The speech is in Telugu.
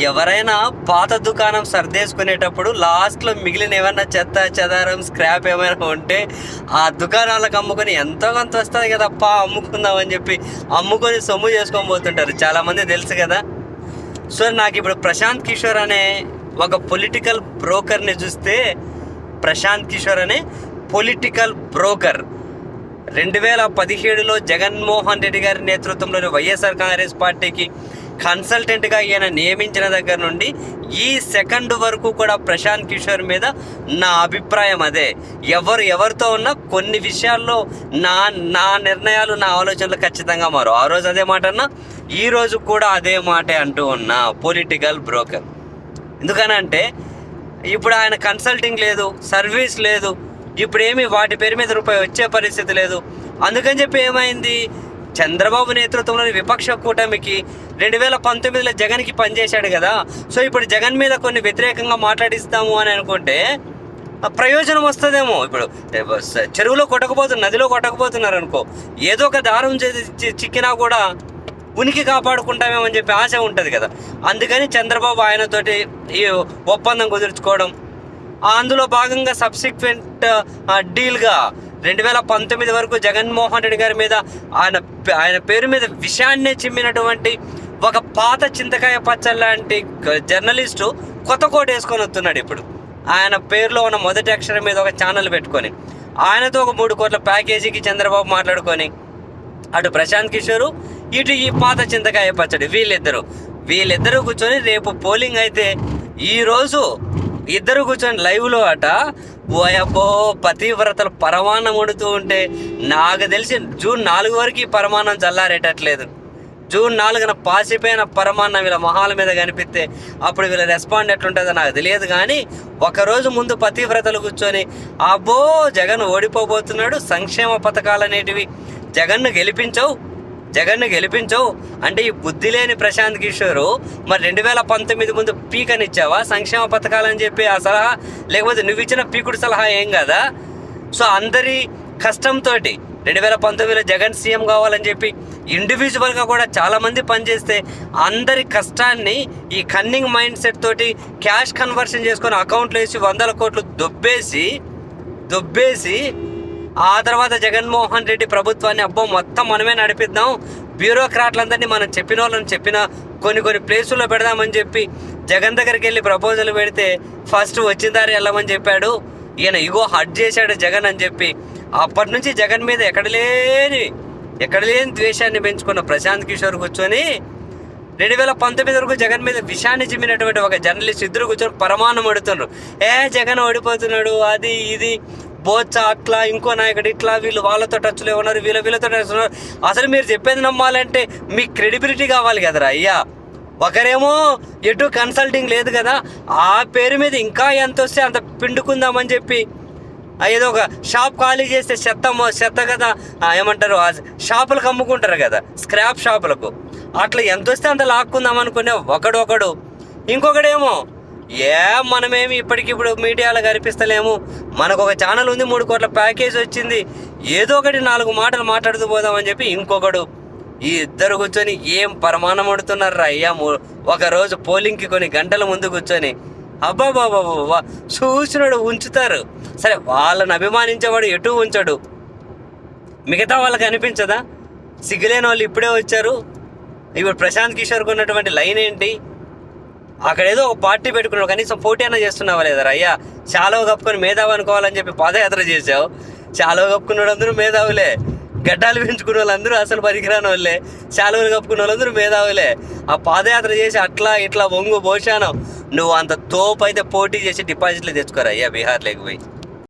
ఎవరైనా పాత దుకాణం సర్దేసుకునేటప్పుడు లాస్ట్లో మిగిలిన ఏమైనా చెత్త చెదారం స్క్రాప్ ఏమైనా ఉంటే ఆ దుకాణాలకు అమ్ముకొని ఎంతో కొంత వస్తుంది కదప్పా అమ్ముకుందాం అని చెప్పి అమ్ముకొని సొమ్ము చేసుకొని పోతుంటారు. చాలామంది తెలుసు కదా. సో నాకు ఇప్పుడు ప్రశాంత్ కిషోర్ అనే ఒక పొలిటికల్ బ్రోకర్ని చూస్తే ప్రశాంత్ కిషోర్ అనే పొలిటికల్ బ్రోకర్ రెండు వేల పదిహేడులో జగన్మోహన్ రెడ్డి గారి నేతృత్వంలోని వైఎస్ఆర్ కాంగ్రెస్ పార్టీకి కన్సల్టెంట్గా ఈయన నియమించిన దగ్గర నుండి ఈ సెకండ్ వరకు కూడా ప్రశాంత్ కిషోర్ మీద నా అభిప్రాయం అదే. ఎవరు ఎవరితో ఉన్నా కొన్ని విషయాల్లో నా నా నిర్ణయాలు నా ఆలోచనలు ఖచ్చితంగా మారు. ఆ రోజు అదే మాట అన్నా ఈ రోజు కూడా అదే మాటే అంటూ ఉన్నా పొలిటికల్ బ్రోకర్. ఎందుకనంటే ఇప్పుడు ఆయన కన్సల్టింగ్ లేదు సర్వీస్ లేదు ఇప్పుడు ఏమి వాటి పేరు మీద రూపాయి వచ్చే పరిస్థితి లేదు. అందుకని చెప్పి ఏమైంది? చంద్రబాబు నేతృత్వంలోని విపక్ష కూటమికి రెండు వేల పంతొమ్మిదిలో జగన్కి పనిచేశాడు కదా. సో ఇప్పుడు జగన్ మీద కొన్ని వ్యతిరేకంగా మాట్లాడిస్తాము అని అనుకుంటే ప్రయోజనం వస్తుందేమో. ఇప్పుడు చెరువులో కొట్టకపోతున్నారు నదిలో కొట్టకపోతున్నారు అనుకో ఏదో ఒక దారం చి- చిక్కినా కూడా ఉనికి కాపాడుకుంటామేమని చెప్పి ఆశ ఉంటుంది కదా. అందుకని చంద్రబాబు ఆయనతోటి ఈ ఒప్పందం కుదుర్చుకోవడం అందులో భాగంగా సబ్సిక్వెంట్ డీల్గా రెండు వేల పంతొమ్మిది వరకు జగన్మోహన్ రెడ్డి గారి మీద ఆయన ఆయన పేరు మీద విషయాన్నే చిమ్మినటువంటి ఒక పాత చింతకాయ పచ్చళ్ళ లాంటి జర్నలిస్టు కొత్త కోట్ వేసుకొని వస్తున్నాడు ఇప్పుడు. ఆయన పేరులో ఉన్న మొదటి అక్షరం మీద ఒక ఛానల్ పెట్టుకొని ఆయనతో ఒక మూడు కోట్ల ప్యాకేజీకి చంద్రబాబు మాట్లాడుకొని అటు ప్రశాంత్ కిషోరు ఇటు ఈ పాత చింతకాయ పచ్చడి వీళ్ళిద్దరు. వీళ్ళిద్దరూ కూర్చొని రేపు పోలింగ్ అయితే ఈరోజు ఇద్దరు కూర్చొని లైవ్లో అట ఓయబ్బో పతివ్రతలు పరమాన్నం వండుతూ ఉంటే నాకు తెలిసి జూన్ నాలుగు వరకు ఈ పరమాన్నం చల్లారేటట్లేదు. జూన్ నాలుగున పాసిపోయిన పరమాన్నం వీళ్ళ మొహాల మీద కనిపిస్తే అప్పుడు వీళ్ళ రెస్పాండ్ ఎట్లుంటుందో నాకు తెలియదు కానీ ఒకరోజు ముందు పతివ్రతలు కూర్చొని అబ్బో జగన్ ఓడిపోబోతున్నాడు సంక్షేమ పథకాలు అనేటివి జగన్ను గెలిపించవు జగన్ను గెలిపించవు. అంటే ఈ బుద్ధి లేని ప్రశాంత్ కిషోరు మరి రెండు వేల పంతొమ్మిది ముందు పీకనిచ్చావా? సంక్షేమ పథకాలని చెప్పి ఆ సలహా? లేకపోతే నువ్వు ఇచ్చిన పీకుడు సలహా ఏం కదా? సో అందరి కష్టంతో రెండు వేల పంతొమ్మిదిలో జగన్ సీఎం కావాలని చెప్పి ఇండివిజువల్గా కూడా చాలామంది పనిచేస్తే అందరి కష్టాన్ని ఈ కన్నింగ్ మైండ్ సెట్ తోటి క్యాష్ కన్వర్షన్ చేసుకొని అకౌంట్లో వేసి వందల కోట్లు దొబ్బేసి దొబ్బేసి ఆ తర్వాత జగన్మోహన్ రెడ్డి ప్రభుత్వాన్ని అబ్బో మొత్తం మనమే నడిపిద్దాం. బ్యూరోక్రాట్లందరినీ మనం చెప్పిన వాళ్ళని చెప్పిన కొన్ని కొన్ని ప్లేసుల్లో పెడదామని చెప్పి జగన్ దగ్గరికి వెళ్ళి ప్రపోజల్ పెడితే ఫస్ట్ వచ్చిన దారి వెళ్ళమని చెప్పాడు. ఈయన ఇగో హట్ చేశాడు జగన్ అని చెప్పి. అప్పటి నుంచి జగన్ మీద ఎక్కడ లేని ఎక్కడ లేని ద్వేషాన్ని పెంచుకున్న ప్రశాంత్ కిషోర్ కూర్చొని రెండు వేల పంతొమ్మిది వరకు జగన్ మీద విషాన్ని చిమ్మినటువంటి ఒక జర్నలిస్ట్ ఇద్దరు కూర్చొని పరమాన్నం అడుతున్నారు ఏ జగన్ ఓడిపోతున్నాడు అది ఇది. బోచ్చ అట్లా ఇంకో నాయకుడు ఇట్లా వీళ్ళు వాళ్ళతో టచ్లో ఉన్నారు వీళ్ళ వీళ్ళతో టచ్ ఉన్నారు. అసలు మీరు చెప్పేది నమ్మాలంటే మీ క్రెడిబిలిటీ కావాలి కదరా అయ్యా. ఒకరేమో ఎటు కన్సల్టింగ్ లేదు కదా ఆ పేరు మీద ఇంకా ఎంత వస్తే అంత పిండుకుందామని చెప్పి ఏదో ఒక షాప్ ఖాళీ చేస్తే చెత్త చెత్త కదా ఏమంటారు ఆ షాపులకు అమ్ముకుంటారు కదా స్క్రాప్ షాపులకు అట్లా ఎంత వస్తే అంత లాక్కుందాం అనుకునే ఒకడు ఒకడు. ఇంకొకడేమో ఏ మనమేమి ఇప్పటికిప్పుడు మీడియాలో కనిపిస్తలేము. మనకు ఒక ఛానల్ ఉంది మూడు కోట్ల ప్యాకేజ్ వచ్చింది. ఏదో ఒకటి నాలుగు మాటలు మాట్లాడుతూ పోదామని చెప్పి ఇంకొకడు ఈ ఇద్దరు కూర్చొని ఏం పరమాణం అడుతున్నారు అయ్యా ఒకరోజు పోలింగ్కి కొన్ని గంటల ముందు కూర్చొని. అబ్బా బాబా చూసినాడు ఉంచుతారు. సరే వాళ్ళని అభిమానించేవాడు ఎటు ఉంచడు? మిగతా వాళ్ళకి అనిపించదా? సిగ్గులేని వాళ్ళు ఇప్పుడే వచ్చారు. ఇప్పుడు ప్రశాంత్ కిషోర్కి ఉన్నటువంటి లైన్ ఏంటి? అక్కడ ఏదో ఒక పార్టీ పెట్టుకున్నావు కనీసం పోటీ అయినా చేస్తున్నావా లేదా అయ్యా చాలా కప్పుకొని మేధావి అనుకోవాలని చెప్పి పాదయాత్ర చేసావు చాలా కప్పుకున్న వాళ్ళందరూ మేధావులే. గడ్డాలు పెంచుకున్న వాళ్ళందరూ అసలు పనికిరాని వాళ్ళే చాలువలు కప్పుకున్న వాళ్ళందరూ మేధావులే. ఆ పాదయాత్ర చేసి అట్లా ఇట్లా వంగు పోషాను నువ్వు అంత తోపు అయితే పోటీ చేసి డిపాజిట్లు తెచ్చుకోరా అయ్యా బీహార్ లేకపోయి